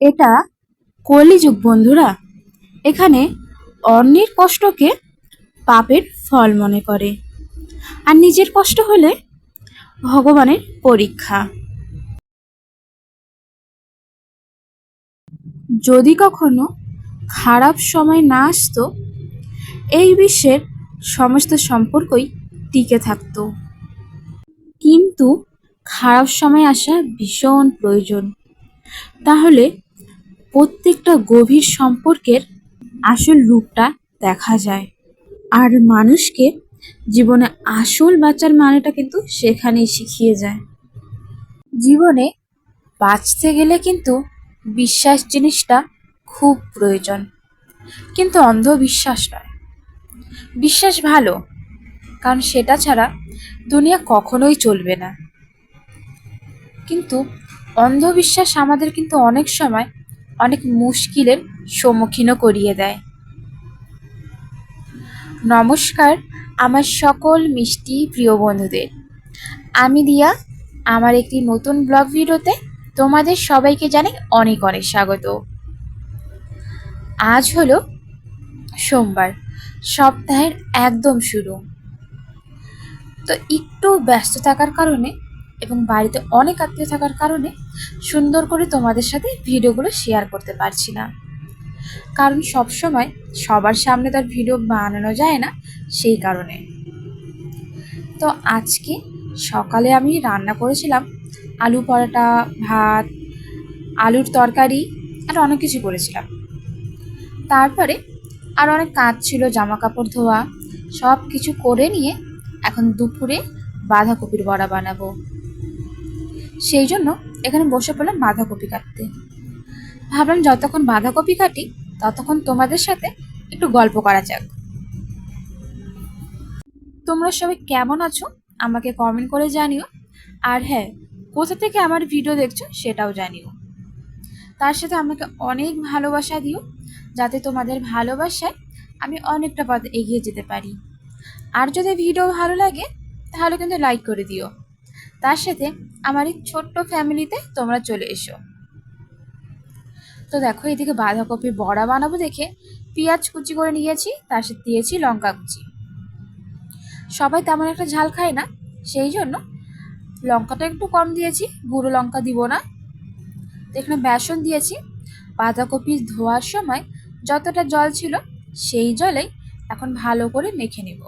এটা কলিযুগ বন্ধুরা। এখানে অন্যের কষ্টকে পাপের ফল মনে করে। আর নিজের কষ্ট হলে ভগবানের পরীক্ষা। যদি কখনো খারাপ সময় না আসতো, এই বিশ্বের সমস্ত সম্পর্কই টিকে থাকতো। কিন্তু খারাপ সময় আসা ভীষণ প্রয়োজন। তাহলে প্রত্যেকটা গভীর সম্পর্কের আসল রূপটা দেখা যায়। আর মানুষকে জীবনে আসল বাঁচার মানেটা কিন্তু সেখানেই শিখিয়ে যায়। জীবনে বাঁচতে গেলে কিন্তু বিশ্বাস জিনিসটা খুব প্রয়োজন। কিন্তু অন্ধবিশ্বাস নয়। বিশ্বাস ভালো, কারণ সেটা ছাড়া দুনিয়া কখনোই চলবে না। কিন্তু অন্ধবিশ্বাস আমাদের কিন্তু অনেক সময় অনেক মুশকিলের সম্মুখীনও করিয়ে দেয়। নমস্কার, আমার সকল মিষ্টি প্রিয় বন্ধুদের। আমি দিয়া আমার একটি নতুন ব্লগ ভিডিওতে তোমাদের সবাইকে জানাই অনেক অনেক স্বাগত। আজ হলো সোমবার, সপ্তাহের একদম শুরু। তো একটু ব্যস্ত থাকার কারণে এবং বাড়িতে অনেক আত্মীয় থাকার কারণে সুন্দর করে তোমাদের সাথে ভিডিওগুলো শেয়ার করতে পারছি না। কারণ সব সময় সবার সামনে তার ভিডিও বানানো যায় না সেই কারণে। তো আজকে সকালে আমি রান্না করেছিলাম আলু পরোটা, ভাত, আলুর তরকারি আর অনেক কিছু করেছিলাম। তারপরে আর অনেক কাজ ছিল জামা কাপড় ধোয়া সব কিছু করে নিয়ে এখন দুপুরে বাঁধাকপির বড়া বানাবো। সেই জন্য এখানে বসে পড়লাম বাঁধাকপি কাটতে। ভাবলাম যতক্ষণ বাঁধাকপি কাটি, ততক্ষণ তোমাদের সাথে একটু গল্প করা যাক। তোমরা সবাই কেমন আছো? আমাকে কমেন্ট করে জানিও। আর হ্যাঁ কোথা থেকে আমার ভিডিও দেখছ সেটাও জানিও। তার সাথে আমাকে অনেক ভালোবাসা দিও, যাতে তোমাদের ভালোবাসায় আমি অনেকটা পথ এগিয়ে যেতে পারি। আর যদি ভিডিও ভালো লাগে, তাহলে কিন্তু লাইক করে দিও। তার সাথে আমার এই ছোট্ট ফ্যামিলিতে তোমরা চলে এসো। তো দেখো, এদিকে বাঁধাকপির বড়া বানাবো দেখে পেঁয়াজ কুচি করে নিয়েছি, তার সাথে দিয়েছি লঙ্কা কুচি। সবাই তেমন একটা ঝাল খায় না, সেই জন্য লঙ্কাটা একটু কম দিয়েছি, গুঁড়ো লঙ্কা দিব না। এখানে বেসন দিয়েছি। বাঁধাকপি ধোয়ার সময় যতটা জল ছিল সেই জলেই এখন ভালো করে মেখে নেব।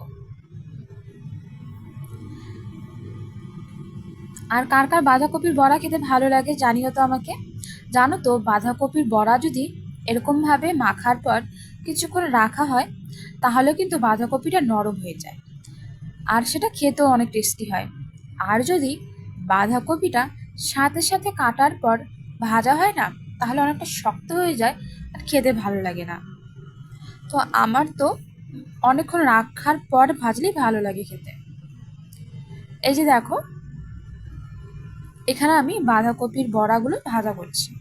আর কার কার বাঁধাকপির বড়া খেতে ভালো লাগে জানিও তো আমাকে। জানো তো, বাঁধাকপির বড়া যদি এরকমভাবে মাখার পর কিছুক্ষণ রাখা হয় তাহলে কিন্তু বাঁধাকপিটা নরম হয়ে যায়। আর সেটা খেতেও অনেক টেস্টি হয়। আর যদি বাঁধাকপিটা সাথে সাথে কাটার পর ভাজা হয় না, তাহলে অনেকটা শক্ত হয়ে যায় আর খেতে ভালো লাগে না। তো আমার তো অনেকক্ষণ রাখার পর ভাজলেই ভালো লাগে খেতে। এই যে দেখো এখানে আমি বাঁধাকপির বড়াগুলো ভাজা করছি।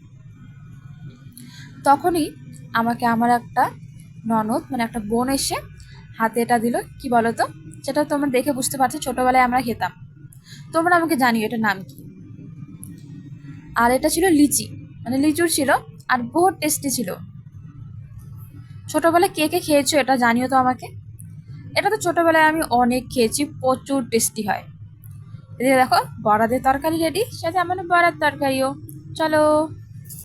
তখনই আমাকে আমার একটা ননদ মানে একটা বোন এসে হাতে এটা দিল। কি বলো তো সেটা তোমরা দেখে বুঝতে পারছ, ছোটোবেলায় আমরা খেতাম। তোমরা আমাকে জানিও এটার নাম কি। আর এটা ছিল লিচি মানে লিচুর ছিল, আর বহুত টেস্টি ছিল। ছোটোবেলায় কে কে খেয়েছো এটা জানিও তো আমাকে। এটা তো ছোটোবেলায় আমি অনেক খেয়েছি, প্রচুর টেস্টি হয়। এদিকে দেখো বড়াদের তরকারি রেডি সাথে আমার বড়ার তরকারিও। চলো।